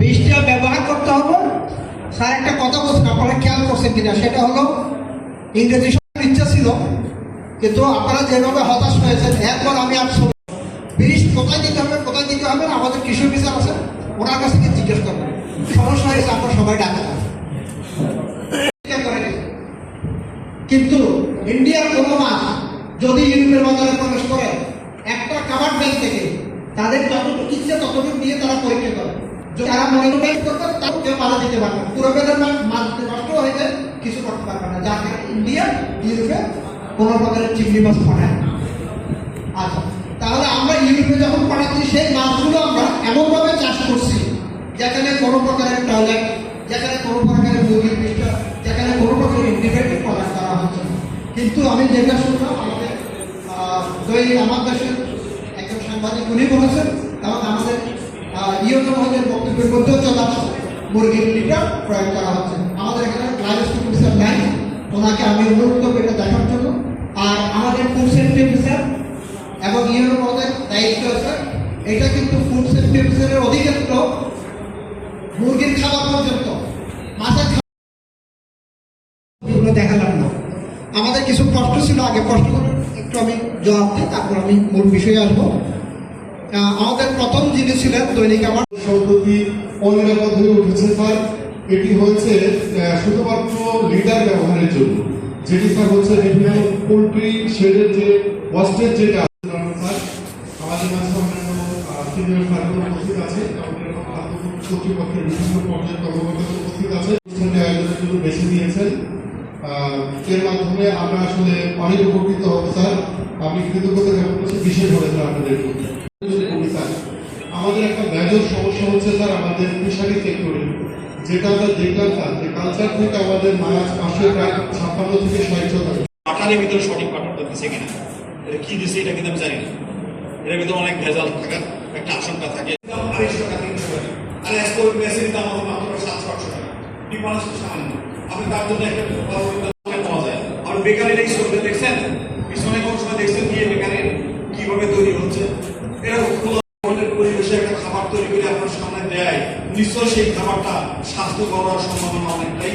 বিষটা ব্যবহার করতে হবে। স্যার, একটা কথা বলছেন, আপনারা খেয়াল করছেন কিনা? সেটা হলো, ইংরেজি শেখার ইচ্ছা ছিল, কিন্তু আপনারা যেভাবে হতাশ হয়েছেন, এরপর আমি আর বিষ কোথায় দিতে হবে, কোথায় দিতে হবে না? আমাদের কৃষি অফিসার আছে ওনার কাছে গিয়ে জিজ্ঞেস করবেন। সমস্যা হয়েছে আমরা সবাই ডাকা কিন্তু ইন্ডিয়ার কোনো মাছ যদি ইউরোপের বাজারে প্রবেশ করে, একটা খাবার ব্যাংক থেকে, তাদের যতটুকু ইচ্ছে ততটুকু দিয়ে তারা করে যদি মনে ব্যাংক করবে তাও কেউ বাধা দিতে পারবে না। পুরো বেদের মাছ মাছ যদি হয়ে যায় কিছু করতে পারবে না। যার কারণে ইন্ডিয়া ইউরোপে কোনো প্রকারের চিংড়ি মাছ পাঠায় আচ্ছা তাহলে আমরা ইউরোপে যখন পাঠাচ্ছি, সেই মাছগুলো আমরা এমনভাবে চাষ করছি, যেখানে কোনো প্রকারের টয়লেট যেখানে কোনো প্রকারের মুরগির পৃষ্ঠ, যেখানে কোনো প্রকারের ইন্টিগ্রেটেড প্রদান করা হচ্ছে কিন্তু আমি যেটা শুনলাম, আমাদের দই আমার দেশের একজন সাংবাদিক, উনি বলেছেন এবং আমাদের ইউনো মহলের বক্তব্যের মধ্যেও চলে মুরগির লিটার প্রয়োগ করা হচ্ছে আমাদের এখানে লাইভ অফিসার নাই ওনাকে আমি অনুরোধ করব এটা দেখার জন্য। আর আমাদের ফুড সেফটি অফিসার এবং ইউনো পদের দায়িত্ব আছে এটা কিন্তু ফুড সেফটি অফিসারের অধিক্ষেত্র মুরগির খাবার পর্যন্ত। মাছের খাবার দেখালাম না আমাদের কিছু প্রশ্ন ছিল আগে প্রশ্নগুলো একটু আমি জবাব দিই তারপর আমি মূল বিষয়ে আসব আমাদের প্রথম যিনি ছিলেন দৈনিক আমার পদ্ধতি অনিরাপদ হয়ে উঠেছে, স্যার। এটি হচ্ছে শুধুমাত্র লিডার ব্যবহারের জন্য, যেটি, স্যার, হচ্ছে বিভিন্ন পোলট্রি শেডের যে ওয়াস্টেজ যেটা বিভিন্ন এর মাধ্যমে আমরা আসলে অনেক উপকৃত হব, স্যার। আমি কৃতজ্ঞতা জ্ঞাপন করছি, বিশেষভাবে স্যার, আপনাদের আমাদের সমস্যা হচ্ছে স্যার আমাদের ফিশারি সেক্টরে যেটা আমরা দেখলাম স্যার যে কালচার থেকে আমাদের মাছ মাসে প্রায় ছাপ্পান্ন থেকে ষাট শতাংশ পাঠানের ভিতরে সঠিক পাঠানটা দিছে কিনা? এটা কি দিছে এটা কিন্তু আমি জানি না। এর ভিতরে অনেক ভেজাল থাকার একটা আশঙ্কা থাকে। আড়াইশো টাকা তিনশো টাকা। আর এক্সপোর্ট মেসিন দাম হবে মাত্র সাতশো আটশো টাকা। ডিফারেন্স সামান্য। আপনি তার জন্য একটা পাওয়া যায়। আর বেকারের এই দেখছেন? পিছনে কোন সময় দেখছেন? গিয়ে নিশ্চয় সেই খাবারটা স্বাস্থ্য করার সম্ভাবনা অনেকটাই